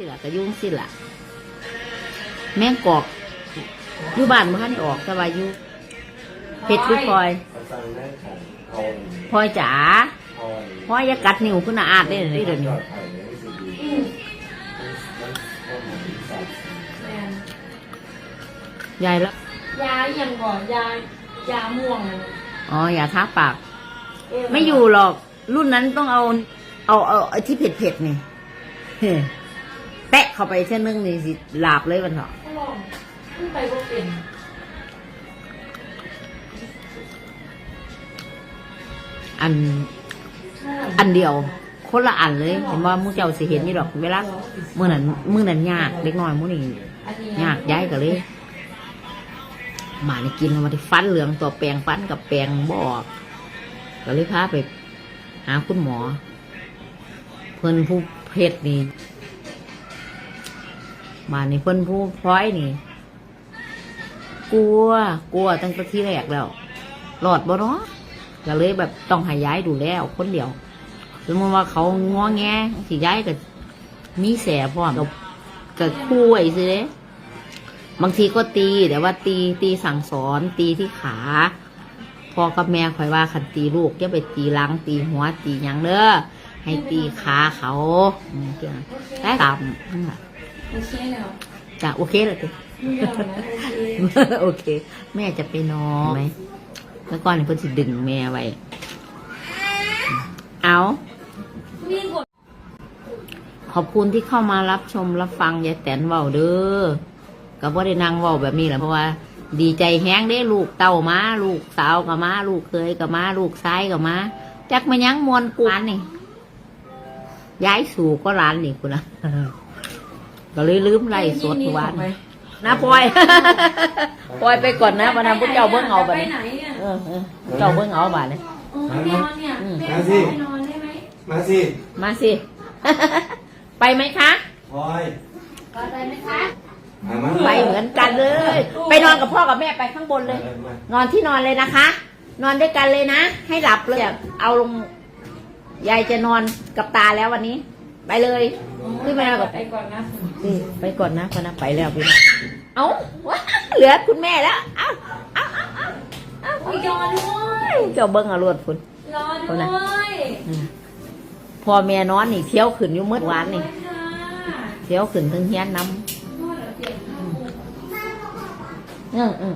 สิล่ะก็ยุ่งสิล่ะแม่งกอกอยู่บ้านบ่ทันได้ออกแต่ว่าอยู่เพชรคือพลอยเขาสั่งได้ของเอาพลอยจ๋าเอาพลอยอย่ากัดนิ้วคุณอาอาดได้เลยเดี๋ยวนี้ไผ่ไม่สิดีอืมมันมันมันสัตว์แมนยายแล้วยาอยังก่อนยายาม่วงอะอ๋อ อย่าทาปากเะไม่อยู่หรอก รุ่นนั้นต้องเอา เอาเอาไอ้ที่เผ็ดเผ็ดๆนี่เฮ้ แปะเข้าไปเช่นนึงนี่สิหลาบเลยมันเถอะลองขึ้นไปก็เป็นอัน อันเดียว คนละอันเลยเห็นว่ามึงเจ้าสิเห็นนี่ดอกเวลามื่อนั้นมื่อนั้นยากเล็กน้อยมื่อนี้อันนี้ยากย้ายก็เลยหมานี่กินมาที่ฟันเหลืองตัวแปรงฟันกับแปรงบออกก็เลยพาไป หาคุณหมอ เพิ่นผู้เพศนี่ มาในเพิ่นผู้พร้อยนี่ กลัว กลัวตั้งแต่ที่แรกแล้วหลอดบ่เนาะก็เลยแบบต้องห้ย้ายดูแลเอาคนเดียวสมมติว่าเขางอแงสิย้ายก็มีแสพร้อมก็ก็คู่ไอ้สิเด้บางทีก็ตีแต่ว่าตีตีสั่งสอนตีที่ขาพ่อกับแม่คอยว่าคันตีลูกอย่าไปตีหลังตีหัวตียังเด้อให้ตีขาเขาอืมเกี่ยวนะได้ตามนั่นแหละ โอเคแล้วจ้ะโอเคเลยไม่ยอมนะโอเคโอเค แม่จะไปนอนไหมแล้วก่อนเพิ่นสิดึงแม่ไว้เอาวิ่งกดขอบคุณที่เข้ามารับชมรับฟังยายแตนเว้าเด้อก็บ่ได้นั่งเว้าแบบนี้แหละเพราะว่า ดีใจแฮงได้ลูกเต่ามาลูกสาวกับมาลูกเคยกับมาลูกซ้ายกับมาจักมายังมวนกูร้านนี่ย้ายสู่ก็ร้านนี่คุณนะ ก็เลยลืมไล่สดทุกวันนะพลอยพลอยไปก่อนนะวันนั้นพวกเจ้าเบิ้งเอาบัดไปนี้ไหนอะเออเออเจ้าเบิ้งเอาบัดนี้เออไปนอนเนี่ยอืมแม่ไปนอนได้ไหมมาสิมาสิไปไหมคะพลอยไปไหมคะหามาไปเหมือนกันเลย ไปนอนกับพ่อกับแม่ไปข้างบนเลยมานอนที่นอนเลยนะคะ นอนด้วยกันเลยนะ ให้หลับเลยเอาลงยายจะนอนกับตาแล้ววันนี้ ไปเลยขึ้นไปนอนกับไปก่อนนะนี่ไปก่อนนะพนะไปแล้วพี่น้องเอาว้าเหลือคุณแม่แล้วเอาเอาเอาเอาเอาโอ้ยรอด้วยเจ้าเบิ้งเอารวดคุณรอด้วยพอแม่นอนนี่เที่ยวขึ้นอยู่เมื่อวานนี่ค่ะเที่ยวขึ้นถึงเฮียนน้นวดเหรอเสียงข้าวำอืมอืม